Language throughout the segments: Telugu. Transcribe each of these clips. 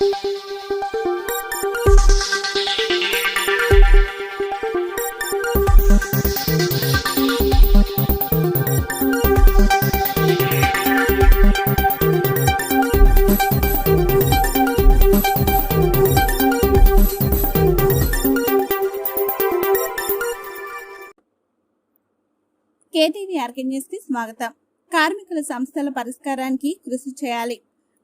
కేటీవీ ఆర్కే న్యూస్కి స్వాగతం. కార్మికుల సమస్యల పరిష్కారానికి కృషి చేయాలి.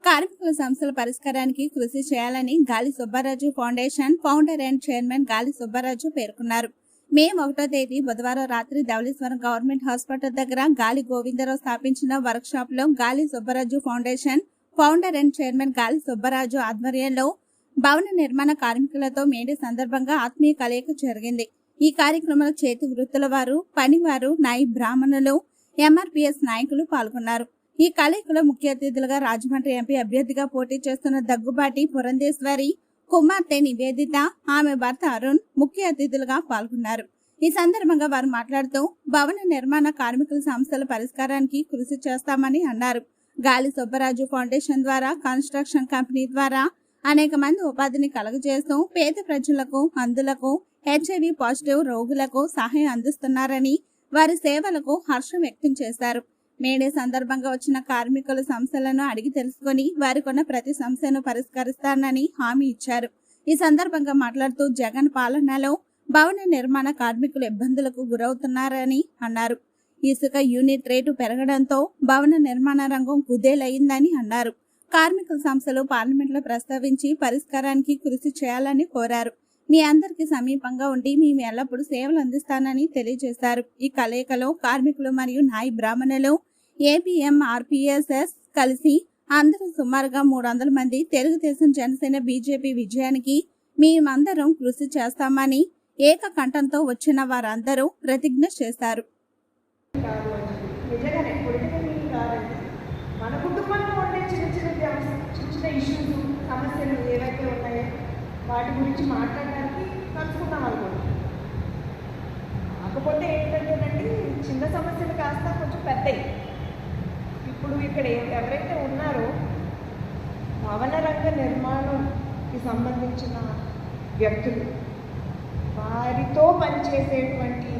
కార్మికుల సమస్యల పరిష్కారానికి కృషి చేయాలని Gali Subbaraju foundation founder and chairman Gali Subbaraju పేర్కొన్నారు. మే ఒకటో తేదీ బుధవారం రాత్రి ధవళేశ్వరం గవర్నమెంట్ హాస్పిటల్ దగ్గర గాలి గోవిందరావు స్థాపించిన వర్క్ షాప్లో Gali Subbaraju foundation founder and chairman Gali Subbaraju ఆధ్వర్యంలో భవన నిర్మాణ కార్మికులతో మేడే సందర్భంగా ఆత్మీయ కలయిక జరిగింది. ఈ కార్యక్రమంలో చేతి వృత్తుల వారు పనివారు నాయి బ్రాహ్మణులు ఎంఆర్పిఎస్ నాయకులు పాల్గొన్నారు. ఈ కలయికలో ముఖ్య అతిథులుగా రాజమండ్రి ఎంపీ అభ్యర్థిగా పోటీ చేస్తున్న దగ్గుబాటి పురంధేశ్వరి కుమార్తె నివేదిత ఆమె భర్త అరుణ్ ముఖ్య అతిథులుగా పాల్గొన్నారు. ఈ సందర్భంగా వారు మాట్లాడుతూ భవన నిర్మాణ కార్మికుల సమస్యల పరిష్కారానికి కృషి చేస్తామని అన్నారు. గాలి సుబ్బరాజు ఫౌండేషన్ ద్వారా కన్స్ట్రక్షన్ కంపెనీ ద్వారా అనేక మంది ఉపాధిని కలుగజేస్తూ పేద ప్రజలకు అందులకు హెచ్ఐవి పాజిటివ్ రోగులకు సహాయం అందిస్తున్నారని వారి సేవలకు హర్షం వ్యక్తం చేశారు. మేడే సందర్భంగా వచ్చిన కార్మికుల సమస్యలను అడిగి తెలుసుకుని వారికున్న ప్రతి సమస్యను పరిష్కరిస్తానని హామీ ఇచ్చారు. ఈ సందర్భంగా మాట్లాడుతూ జగన్ పాలనలో భవన నిర్మాణ కార్మికులు ఇబ్బందులకు గురవుతున్నారని అన్నారు. ఇసుక యూనిట్ రేటు పెరగడంతో భవన నిర్మాణ రంగం కుదేలయ్యిందని అన్నారు. కార్మికుల సంస్థలు పార్లమెంట్లో ప్రస్తావించి పరిష్కారానికి కృషి చేయాలని కోరారు. మీ అందరికి సమీపంగా ఉండి మేము ఎల్లప్పుడూ సేవలు అందిస్తానని తెలియజేశారు. ఈ కలయికలో కార్మికులు మరియు నాయి బ్రాహ్మణులు ఏపీఎం ఆర్పిఎస్ఎస్ కలిసి అందరూ సుమారుగా మూడు వందల మంది తెలుగుదేశం జనసేన బీజేపీ విజయానికి మేమందరం కృషి చేస్తామని ఏకకంఠంతో వచ్చిన వారందరూ ప్రతిజ్ఞ చేశారు. మన కుటుంబంలో ఉండే చిన్న చిన్న చిన్న చిన్న ఇష్యూస్ సమస్యలు ఏవైతే ఉన్నాయో వాటి గురించి మాట్లాడడానికి కలుసుకుందాం అనుకుంటున్నాను కాకపోతే ఏంటంటేనండి చిన్న సమస్యలు కాస్త కొంచెం పెద్దవి ఇప్పుడు ఇక్కడ ఎవరైతే ఉన్నారో భవన రంగ నిర్మాణంకి సంబంధించిన వ్యక్తులు వారితో పనిచేసేటువంటి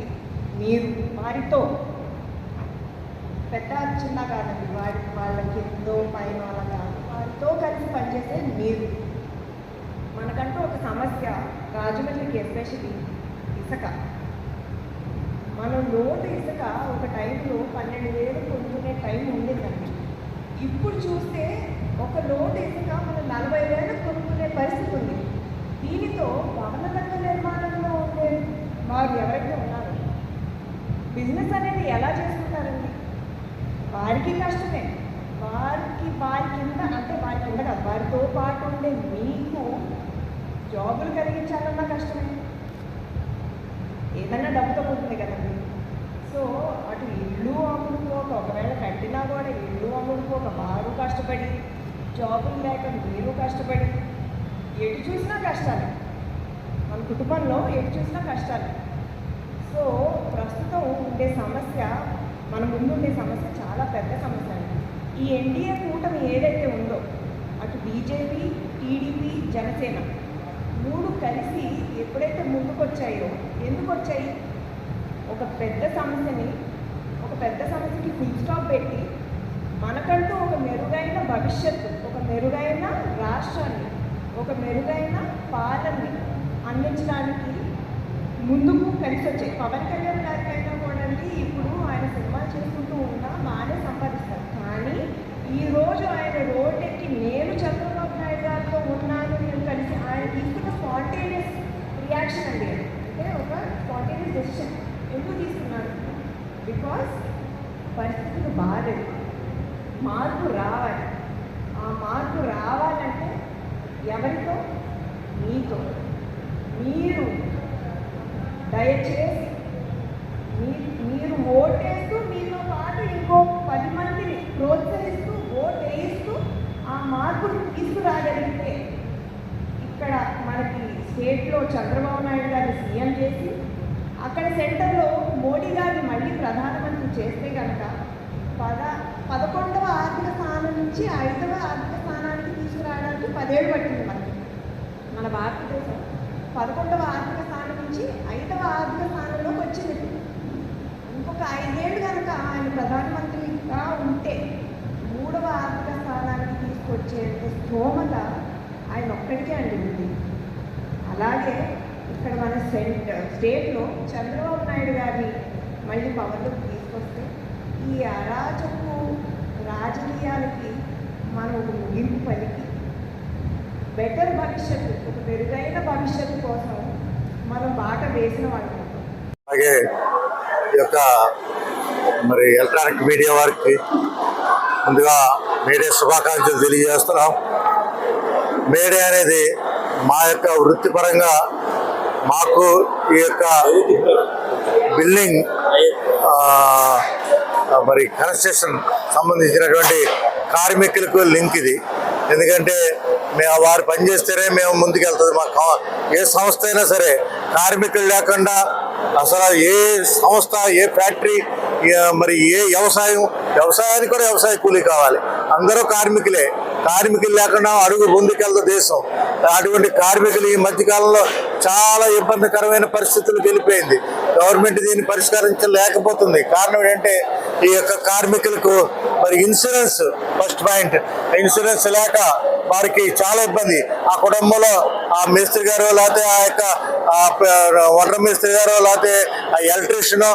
మీరు వారితో పెద్ద చిన్న కాదండి వారి వాళ్ళకి ఎంతో పైన వాళ్ళ కాదు వారితో కలిసి పనిచేసే మీరు. సమస్య రాజమండ్రికి ఎస్పెషలీ ఇసుక. మనం లోటు ఇసుక ఒక టైంలో పన్నెండు వేలు కొనుక్కునే టైం ఉండేదండి. ఇప్పుడు చూస్తే ఒక లోటు ఇసుక మనం నలభై వేలు కొనుక్కునే పరిస్థితి ఉంది. దీనితో భవన రంగ నిర్మాణంలో ఉండే వారు ఎవరైతే ఉన్నారు బిజినెస్ అనేది ఎలా చేసుకుంటారండి? వారికి కష్టమే. వారికి వారి కింద అంటే వారి కింద వారితో పాటు ఉండే మీ జాబులు కలిగించాలన్నా కష్టమే. ఏదన్నా డబ్బుతో ఉంటుంది కదండి. సో అటు ఇల్లు అమ్ముడుకోక ఒకవేళ కట్టినా కూడా ఇల్లు అమ్ముడుకోక వారు కష్టపడి జాబులు లేక మీరు కష్టపడి ఎటు చూసినా కష్టాలు. మన కుటుంబంలో ఎటు చూసినా కష్టాలు. సో ప్రస్తుతం ఉండే సమస్య మన ముందు ఉండే సమస్య చాలా పెద్ద సమస్య అండి. ఈ ఎన్డీఏ కూటమి ఏదైతే ఉందో అటు బీజేపీ టీడీపీ జనసేన మూడు కలిసి ఎప్పుడైతే ముందుకు వచ్చాయో ఎందుకు వచ్చాయి ఒక పెద్ద సమస్యని ఒక పెద్ద సమస్యకి ఫుల్ స్టాప్ పెట్టి మనకంటూ ఒక మెరుగైన భవిష్యత్తు ఒక మెరుగైన రాష్ట్రాన్ని ఒక మెరుగైన పాలనని అందించడానికి ముందుకు కలిసి వచ్చాయి పవన్ కళ్యాణ్ గారికి అయినా కూడా అండి ఇప్పుడు ఆయన సినిమాలు చేసుకుంటూ ఉన్నా బాగానే సంపాదిస్తారు. కానీ ఈరోజు ఆయన రోడ్డెక్కి నేను చంద్రబాబు నాయుడు గారితో ఉన్నాను నేను కలిసి ఆయన తీసుకున్న స్పాంటేనియస్ డెసిషన్ అండి అంటే ఒక స్పాంటేనియస్ డెసిషన్ ఎందుకు తీసుకున్నాడు బికాస్ పరిస్థితులు బాగాలేదు మార్పు రావాలి. ఆ మార్పు రావాలంటే ఎవరితో? మీతో. మీరు. దయచేసి మీ- మీరు ఓటేస్తూ మీతో పాటు ఇంకో పది మందిని ప్రోత్సహిస్తూ ఓట్ వేయిస్తూ ఆ మార్పుని తీసుకురాగలిగితే ఇక్కడ మనకి స్టేట్లో చంద్రబాబు నాయుడు గారిని సీఎం చేసి అక్కడ సెంటర్లో మోడీ గారిని మళ్ళీ ప్రధానమంత్రి చేస్తే కనుక పద పదకొండవ ఆర్థిక స్థానం నుంచి ఐదవ ఆర్థిక స్థానానికి తీసుకురావడానికి పదేళ్ళు పట్టింది మనకి. మన భారతదేశం. పదకొండవ ఆర్థిక స్థానం నుంచి ఐదవ ఆర్థిక స్థానంలోకి వచ్చింది. ఇంకొక ఐదేళ్ళు కనుక ఆయన ప్రధానమంత్రిగా ఉంటే మూడవ ఆర్థిక స్థానానికి తీసుకొచ్చే స్తోమత ఆయన ఒక్కడికే అండి ఉంది అలాగే ఇక్కడ మన సెంట్ స్టేట్లో చంద్రబాబు నాయుడు గారిని మళ్ళీ పవర్లోకి తీసుకొస్తే ఈ అరాచకు రాజకీయాలకి మనం ఒక ముగింపు పలికి. బెటర్ భవిష్యత్తు ఒక మెరుగైన భవిష్యత్తు కోసం మనం బాట వేసిన అలాగే ఈ యొక్క మరి ఎలక్ట్రానిక్ మీడియా వారికి ముందుగా మేడే శుభాకాంక్షలు తెలియజేస్తున్నాం. మేడే అనేది మా యొక్క వృత్తిపరంగా మాకు ఈ యొక్క బిల్డింగ్ మరి కన్స్ట్రక్షన్ సంబంధించినటువంటి కార్మికులకు లింక్ ఇది. ఎందుకంటే మేము వారు పనిచేస్తేనే మేము ముందుకెళ్తుంది మా కా- ఏ సంస్థ అయినా సరే కార్మికులు లేకుండా అసలు ఏ సంస్థ ఏ ఫ్యాక్టరీ మరి ఏ వ్యవసాయం వ్యవసాయానికి కూడా వ్యవసాయ కూలీ కావాలి. అందరూ కార్మికులే. కార్మికులు లేకుండా అడుగు ముందుకెళ్తా దేశం. అటువంటి కార్మికులు ఈ మధ్యకాలంలో చాలా ఇబ్బందికరమైన పరిస్థితులకు వెళ్ళిపోయింది గవర్నమెంట్ దీన్ని పరిష్కరించలేకపోతుంది. కారణం ఏంటంటే ఈ యొక్క కార్మికులకు మరి ఇన్సూరెన్స్ ఫస్ట్ పాయింట్. ఇన్సూరెన్స్ లేక వారికి చాలా ఇబ్బంది. ఆ కుటుంబంలో ఆ మేస్త్రి గారు లేకపోతే ఆ యొక్క ఆ వంట మేస్త్రి గారు లేకపోతే ఆ ఎలక్ట్రీషియన్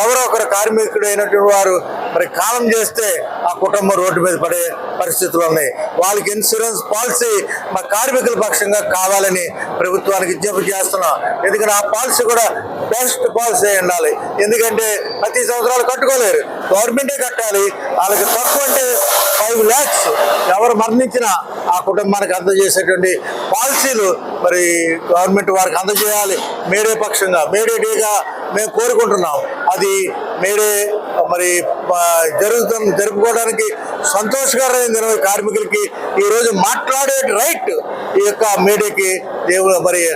ఎవరో ఒకరు కార్మికుడు అయినటువంటి వారు మరి కాలం చేస్తే ఆ కుటుంబం రోడ్డు మీద పడే పరిస్థితులు ఉన్నాయి. వాళ్ళకి ఇన్సూరెన్స్ పాలసీ మా కార్మికుల పక్షంగా కావాలని ప్రభుత్వానికి విజ్ఞప్తి చేస్తున్నాం. ఎందుకంటే ఆ పాలసీ కూడా బెస్ట్ పాలసీ ఉండాలి. ఎందుకంటే ప్రతి సంవత్సరాలు కట్టుకోలేరు. గవర్నమెంటే కట్టాలి. వాళ్ళకి తక్కువ అంటే ఫైవ్ ల్యాక్స్ ఎవరు మరణించినా ఆ కుటుంబానికి అందజేసేటువంటి పాలసీలు మరి గవర్నమెంట్ వారికి అందజేయాలి. మేడే పక్షంగా మేడే డేగా మేము కోరుకుంటున్నాం. అది మేడే మరి ఆ, జరుగుతున్న జరుపుకోవడానికి సంతోషకరమైన దినం కార్మికులకి. ఈరోజు మాట్లాడే రైట్ ఈ యొక్క మీడియాకి దేవుడు మరి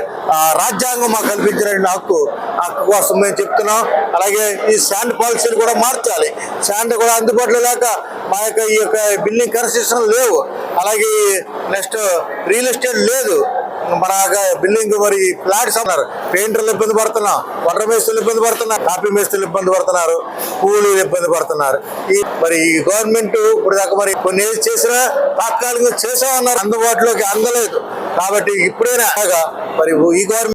రాజ్యాంగం మాకు కల్పించిన హక్కు. హక్కు కోసం మేము చెప్తున్నాం. అలాగే ఈ శాండ్ పాలసీలు కూడా మార్చాలి. శాండ్ కూడా అందుబాటులో లేక మా యొక్క ఈ యొక్క బిల్డింగ్ కన్స్ట్రక్షన్ లేవు. అలాగే నెక్స్ట్ రియల్ ఎస్టేట్ లేదు. మన బిల్డింగ్ మరి ఫ్లాట్స్ అన్నారు పెయింటర్లు ఇబ్బంది పడుతున్నాం వడ్ర మేస్తులు ఇబ్బంది పడుతున్నారు కాపీ మేస్తులు ఇబ్బంది పడుతున్నారు కూలీలు ఇబ్బంది పడుతున్నారు. ఈ మరి ఈ గవర్నమెంట్ ఇప్పుడు దాకా మరి కొన్ని ఏది చేసినా తాత్కాలికంగా చేసామన్నారు అందుబాటులోకి అందలేదు. కాబట్టి ఇప్పుడైనా మరి ఈ గవర్నమెంట్